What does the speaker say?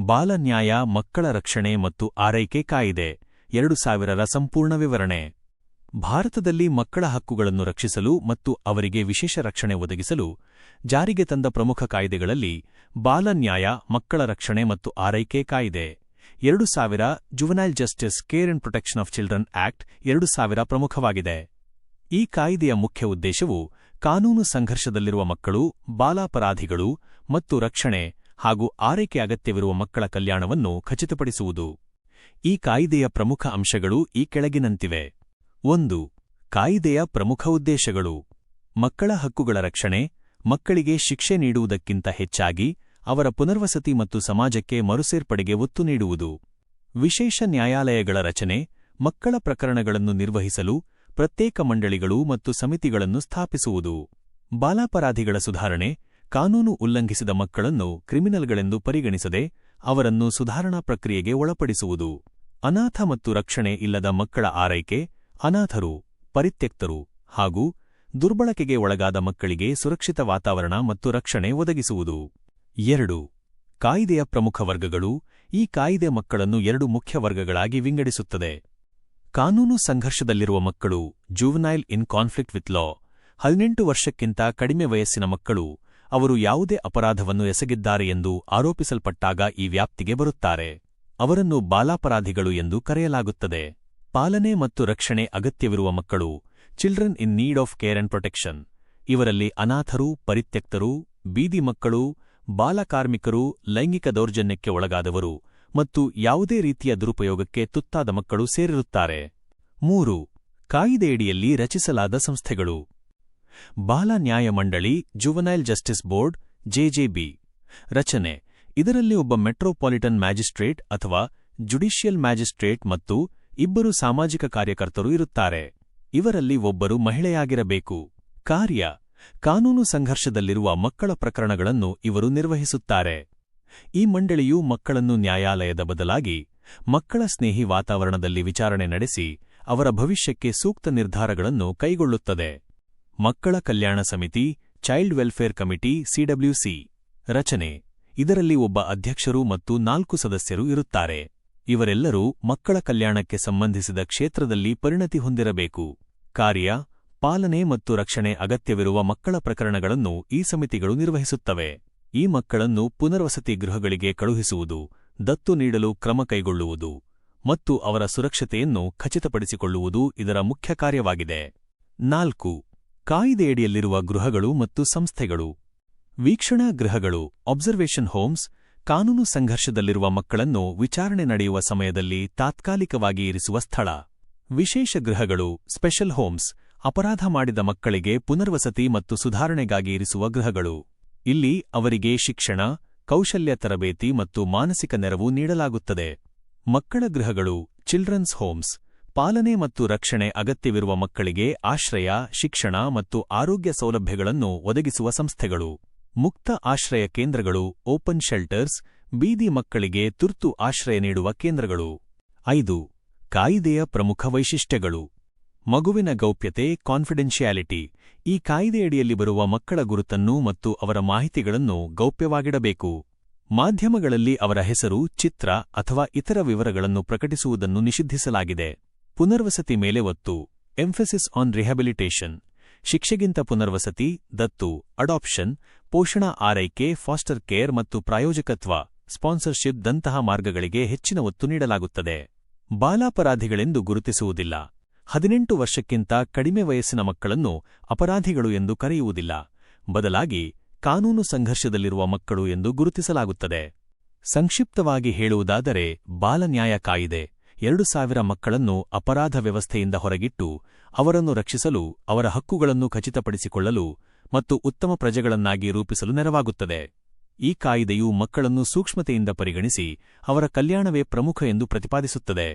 ಬಾಲ ನ್ಯಾಯ ಮಕ್ಕಳ ರಕ್ಷಣೆ ಮತ್ತು ಆರೈಕೆ ಕಾಯಿದೆ. ಎರಡು ಸಾವಿರರ ಸಂಪೂರ್ಣ ವಿವರಣೆ. ಭಾರತದಲ್ಲಿ ಮಕ್ಕಳ ಹಕ್ಕುಗಳನ್ನು ರಕ್ಷಿಸಲು ಮತ್ತು ಅವರಿಗೆ ವಿಶೇಷ ರಕ್ಷಣೆ ಒದಗಿಸಲು ಜಾರಿಗೆ ತಂದ ಪ್ರಮುಖ ಕಾಯ್ದೆಗಳಲ್ಲಿ ಬಾಲನ್ಯಾಯ, ಮಕ್ಕಳ ರಕ್ಷಣೆ ಮತ್ತು ಆರೈಕೆ ಕಾಯಿದೆ. ಎರಡು ಸಾವಿರ juvenile justice care and protection of children act ಎರಡು ಸಾವಿರ ಪ್ರಮುಖವಾಗಿದೆ. ಈ ಕಾಯಿದೆಯ ಮುಖ್ಯ ಉದ್ದೇಶವು ಕಾನೂನು ಸಂಘರ್ಷದಲ್ಲಿರುವ ಮಕ್ಕಳು, ಬಾಲಾಪರಾಧಿಗಳು ಮತ್ತು ರಕ್ಷಣೆ ಹಾಗೂ ಆರೈಕೆ ಅಗತ್ಯವಿರುವ ಮಕ್ಕಳ ಕಲ್ಯಾಣವನ್ನು ಖಚಿತಪಡಿಸುವುದು. ಈ ಕಾಯಿದೆಯ ಪ್ರಮುಖ ಅಂಶಗಳು ಈ ಕೆಳಗಿನಂತಿವೆ. ಒಂದು, ಕಾಯಿದೆಯ ಪ್ರಮುಖ ಉದ್ದೇಶಗಳು. ಮಕ್ಕಳ ಹಕ್ಕುಗಳ ರಕ್ಷಣೆ, ಮಕ್ಕಳಿಗೆ ಶಿಕ್ಷೆ ನೀಡುವುದಕ್ಕಿಂತ ಹೆಚ್ಚಾಗಿ ಅವರ ಪುನರ್ವಸತಿ ಮತ್ತು ಸಮಾಜಕ್ಕೆ ಮರುಸೇರ್ಪಡೆಗೆ ಒತ್ತು ನೀಡುವುದು. ವಿಶೇಷ ನ್ಯಾಯಾಲಯಗಳ ರಚನೆ, ಮಕ್ಕಳ ಪ್ರಕರಣಗಳನ್ನು ನಿರ್ವಹಿಸಲು ಪ್ರತ್ಯೇಕ ಮಂಡಳಿಗಳು ಮತ್ತು ಸಮಿತಿಗಳನ್ನು ಸ್ಥಾಪಿಸುವುದು. ಬಾಲಾಪರಾಧಿಗಳ ಸುಧಾರಣೆ ಕಾನೂನು ಉಲ್ಲಂಘಿಸಿದ ಮಕ್ಕಳನ್ನು ಕ್ರಿಮಿನಲ್ಗಳೆಂದು ಪರಿಗಣಿಸದೆ ಅವರನ್ನು ಸುಧಾರಣಾ ಪ್ರಕ್ರಿಯೆಗೆ ಒಳಪಡಿಸುವುದು. ಅನಾಥ ಮತ್ತು ರಕ್ಷಣೆ ಇಲ್ಲದ ಮಕ್ಕಳ ಆರೈಕೆ, ಅನಾಥರು, ಪರಿತ್ಯಕ್ತರು ಹಾಗೂ ದುರ್ಬಳಕೆಗೆ ಒಳಗಾದ ಮಕ್ಕಳಿಗೆ ಸುರಕ್ಷಿತ ವಾತಾವರಣ ಮತ್ತು ರಕ್ಷಣೆ ಒದಗಿಸುವುದು. ಎರಡು. ಕಾಯಿದೆಯ ಪ್ರಮುಖ ವರ್ಗಗಳು ಈ ಕಾಯಿದೆ ಮಕ್ಕಳನ್ನು ಎರಡು ಮುಖ್ಯ ವರ್ಗಗಳಾಗಿ ವಿಂಗಡಿಸುತ್ತದೆ. ಕಾನೂನು ಸಂಘರ್ಷದಲ್ಲಿರುವ ಮಕ್ಕಳು, ಜೂವನೈಲ್ ಇನ್ ಕಾನ್ಫ್ಲಿಕ್ಟ್ ವಿತ್ ಲಾ, ಹದಿನೆಂಟು ವರ್ಷಕ್ಕಿಂತ ಕಡಿಮೆ ವಯಸ್ಸಿನ ಮಕ್ಕಳು ಅವರು ಯಾವುದೇ ಅಪರಾಧವನ್ನು ಎಸಗಿದ್ದಾರೆ ಎಂದು ಆರೋಪಿಸಲ್ಪಟ್ಟಾಗ ಈ ವ್ಯಾಪ್ತಿಗೆ ಬರುತ್ತಾರೆ. ಅವರನ್ನು ಬಾಲಾಪರಾಧಿಗಳು ಎಂದು ಕರೆಯಲಾಗುತ್ತದೆ. ಪಾಲನೆ ಮತ್ತು ರಕ್ಷಣೆ ಅಗತ್ಯವಿರುವ ಮಕ್ಕಳು, children in need of care and protection. ಇವರಲ್ಲಿ ಅನಾಥರು, ಪರಿತ್ಯಕ್ತರು, ಬೀದಿ ಮಕ್ಕಳು, ಬಾಲಕಾರ್ಮಿಕರು, ಲೈಂಗಿಕ ದೌರ್ಜನ್ಯಕ್ಕೆ ಒಳಗಾದವರು ಮತ್ತು ಯಾವುದೇ ರೀತಿಯ ದುರುಪಯೋಗಕ್ಕೆ ತುತ್ತಾದ ಮಕ್ಕಳು ಸೇರಿರುತ್ತಾರೆ. ಮೂರು, ಕಾಯಿದೆಯಡಿಯಲ್ಲಿ ರಚಿಸಲಾದ ಸಂಸ್ಥೆಗಳು. ಬಾಲ ನ್ಯಾಯ ಮಂಡಳಿ, ಜುವನೈಲ್ ಜಸ್ಟಿಸ್ ಬೋರ್ಡ್ ಜೆಜೆಬಿ ರಚನೆ. ಇದರಲ್ಲಿ ಒಬ್ಬ ಮೆಟ್ರೋಪಾಲಿಟನ್ ಮ್ಯಾಜಿಸ್ಟ್ರೇಟ್ ಅಥವಾ ಜುಡಿಷಿಯಲ್ ಮ್ಯಾಜಿಸ್ಟ್ರೇಟ್ ಮತ್ತು ಇಬ್ಬರು ಸಾಮಾಜಿಕ ಕಾರ್ಯಕರ್ತರು ಇರುತ್ತಾರೆ. ಇವರಲ್ಲಿ ಒಬ್ಬರು ಮಹಿಳೆಯಾಗಿರಬೇಕು. ಕಾರ್ಯ. ಕಾನೂನು ಸಂಘರ್ಷದಲ್ಲಿರುವ ಮಕ್ಕಳ ಪ್ರಕರಣಗಳನ್ನು ಇವರು ನಿರ್ವಹಿಸುತ್ತಾರೆ. ಈ ಮಂಡಳಿಯು ಮಕ್ಕಳನ್ನು ನ್ಯಾಯಾಲಯದ ಬದಲಾಗಿ ಮಕ್ಕಳ ಸ್ನೇಹಿ ವಾತಾವರಣದಲ್ಲಿ ವಿಚಾರಣೆ ನಡೆಸಿ ಅವರ ಭವಿಷ್ಯಕ್ಕೆ ಸೂಕ್ತ ನಿರ್ಧಾರಗಳನ್ನು ಕೈಗೊಳ್ಳುತ್ತದೆ. ಮಕ್ಕಳ ಕಲ್ಯಾಣ ಸಮಿತಿ, ಚೈಲ್ಡ್ ವೆಲ್ಫೇರ್ ಕಮಿಟಿ ಸಿಡಬ್ಲ್ಯೂಸಿ ರಚನೆ. ಇದರಲ್ಲಿ ಒಬ್ಬ ಅಧ್ಯಕ್ಷರು ಮತ್ತು ನಾಲ್ಕು ಸದಸ್ಯರು ಇರುತ್ತಾರೆ. ಇವರೆಲ್ಲರೂ ಮಕ್ಕಳ ಕಲ್ಯಾಣಕ್ಕೆ ಸಂಬಂಧಿಸಿದ ಕ್ಷೇತ್ರದಲ್ಲಿ ಪರಿಣತಿ ಹೊಂದಿರಬೇಕು. ಕಾರ್ಯ, ಪಾಲನೆ ಮತ್ತು ರಕ್ಷಣೆ ಅಗತ್ಯವಿರುವ ಮಕ್ಕಳ ಪ್ರಕರಣಗಳನ್ನು ಈ ಸಮಿತಿಗಳು ನಿರ್ವಹಿಸುತ್ತವೆ. ಈ ಮಕ್ಕಳನ್ನು ಪುನರ್ವಸತಿ ಗೃಹಗಳಿಗೆ ಕಳುಹಿಸುವುದು, ದತ್ತು ನೀಡಲು ಕ್ರಮ ಕೈಗೊಳ್ಳುವುದು ಮತ್ತು ಅವರ ಸುರಕ್ಷತೆಯನ್ನು ಖಚಿತಪಡಿಸಿಕೊಳ್ಳುವುದು ಇದರ ಮುಖ್ಯ ಕಾರ್ಯವಾಗಿದೆ. ನಾಲ್ಕು ಕಾಯಿದೆಯಡಿಯಲ್ಲಿರುವ ಗೃಹಗಳು ಮತ್ತು ಸಂಸ್ಥೆಗಳು. ವೀಕ್ಷಣಾ ಗೃಹಗಳು ಅಬ್ಸರ್ವೇಷನ್ ಹೋಮ್ಸ್ ಕಾನೂನು ಸಂಘರ್ಷದಲ್ಲಿರುವ ಮಕ್ಕಳನ್ನು ವಿಚಾರಣೆ ನಡೆಯುವ ಸಮಯದಲ್ಲಿ ತಾತ್ಕಾಲಿಕವಾಗಿ ಇರಿಸುವ ಸ್ಥಳ. ವಿಶೇಷ ಗೃಹಗಳು ಸ್ಪೆಷಲ್ ಹೋಮ್ಸ್ ಅಪರಾಧ ಮಾಡಿದ ಮಕ್ಕಳಿಗೆ ಪುನರ್ವಸತಿ ಮತ್ತು ಸುಧಾರಣೆಗಾಗಿ ಇರಿಸುವ ಗೃಹಗಳು. ಇಲ್ಲಿ ಅವರಿಗೆ ಶಿಕ್ಷಣ, ಕೌಶಲ್ಯ ತರಬೇತಿ ಮತ್ತು ಮಾನಸಿಕ ನೆರವು ನೀಡಲಾಗುತ್ತದೆ. ಮಕ್ಕಳ ಗೃಹಗಳು ಚಿಲ್ಡ್ರನ್ಸ್ ಹೋಮ್ಸ್ ಪಾಲನೆ ಮತ್ತು ರಕ್ಷಣೆ ಅಗತ್ಯವಿರುವ ಮಕ್ಕಳಿಗೆ ಆಶ್ರಯ, ಶಿಕ್ಷಣ ಮತ್ತು ಆರೋಗ್ಯ ಸೌಲಭ್ಯಗಳನ್ನು ಒದಗಿಸುವ ಸಂಸ್ಥೆಗಳು. ಮುಕ್ತ ಆಶ್ರಯ ಕೇಂದ್ರಗಳು, ಓಪನ್ ಶೆಲ್ಟರ್ಸ್, ಬೀದಿ ಮಕ್ಕಳಿಗೆ ತುರ್ತು ಆಶ್ರಯ ನೀಡುವ ಕೇಂದ್ರಗಳು. ಐದು, ಕಾಯಿದೆಯ ಪ್ರಮುಖ ವೈಶಿಷ್ಟ್ಯಗಳು. ಮಗುವಿನ ಗೌಪ್ಯತೆ ಕಾನ್ಫಿಡೆನ್ಷಿಯಾಲಿಟಿ ಈ ಕಾಯಿದೆಯಡಿಯಲ್ಲಿ ಬರುವ ಮಕ್ಕಳ ಗುರುತನ್ನು ಮತ್ತು ಅವರ ಮಾಹಿತಿಗಳನ್ನು ಗೌಪ್ಯವಾಗಿಡಬೇಕು. ಮಾಧ್ಯಮಗಳಲ್ಲಿ ಅವರ ಹೆಸರು, ಚಿತ್ರ ಅಥವಾ ಇತರ ವಿವರಗಳನ್ನು ಪ್ರಕಟಿಸುವುದನ್ನು ನಿಷಿದ್ಧಿಸಲಾಗಿದೆ. ಪುನರ್ವಸತಿ ಮೇಲೆ ಒತ್ತು ಎಂಫೆಸಿಸ್ ಆನ್ ರಿಹ್ಯಾಬಿಲಿಟೇಷನ್ ಶಿಕ್ಷೆಗಿಂತ ಪುನರ್ವಸತಿ, ದತ್ತು ಅಡಾಪ್ಷನ್ ಪೋಷಣಾ ಆರೈಕೆ ಫಾಸ್ಟರ್ ಕೇರ್ ಮತ್ತು ಪ್ರಾಯೋಜಕತ್ವ ಸ್ಪಾನ್ಸರ್ಶಿಪ್ ದಂತಹ ಮಾರ್ಗಗಳಿಗೆ ಹೆಚ್ಚಿನ ಒತ್ತು ನೀಡಲಾಗುತ್ತದೆ. ಬಾಲಾಪರಾಧಿಗಳೆಂದು ಗುರುತಿಸುವುದಿಲ್ಲ. ಹದಿನೆಂಟು ವರ್ಷಕ್ಕಿಂತ ಕಡಿಮೆ ವಯಸ್ಸಿನ ಮಕ್ಕಳನ್ನು ಅಪರಾಧಿಗಳು ಎಂದು ಕರೆಯುವುದಿಲ್ಲ. ಬದಲಾಗಿ, ಕಾನೂನು ಸಂಘರ್ಷದಲ್ಲಿರುವ ಮಕ್ಕಳು ಎಂದು ಗುರುತಿಸಲಾಗುತ್ತದೆ. ಸಂಕ್ಷಿಪ್ತವಾಗಿ ಹೇಳುವುದಾದರೆ ಬಾಲನ್ಯಾಯ ಕಾಯಿದೆ. ಎರಡು ಸಾವಿರ ಮಕ್ಕಳನ್ನು ಅಪರಾಧ ವ್ಯವಸ್ಥೆಯಿಂದ ಹೊರಗಿಟ್ಟು ಅವರನ್ನು ರಕ್ಷಿಸಲು ಅವರ ಹಕ್ಕುಗಳನ್ನು ಖಚಿತಪಡಿಸಿಕೊಳ್ಳಲು ಮತ್ತು ಉತ್ತಮ ಪ್ರಜೆಗಳನ್ನಾಗಿ ರೂಪಿಸಲು ನೆರವಾಗುತ್ತದೆ. ಈ ಕಾಯಿದೆಯು ಮಕ್ಕಳನ್ನು ಸೂಕ್ಷ್ಮತೆಯಿಂದ ಪರಿಗಣಿಸಿ ಅವರ ಕಲ್ಯಾಣವೇ ಪ್ರಮುಖ ಎಂದು ಪ್ರತಿಪಾದಿಸುತ್ತದೆ.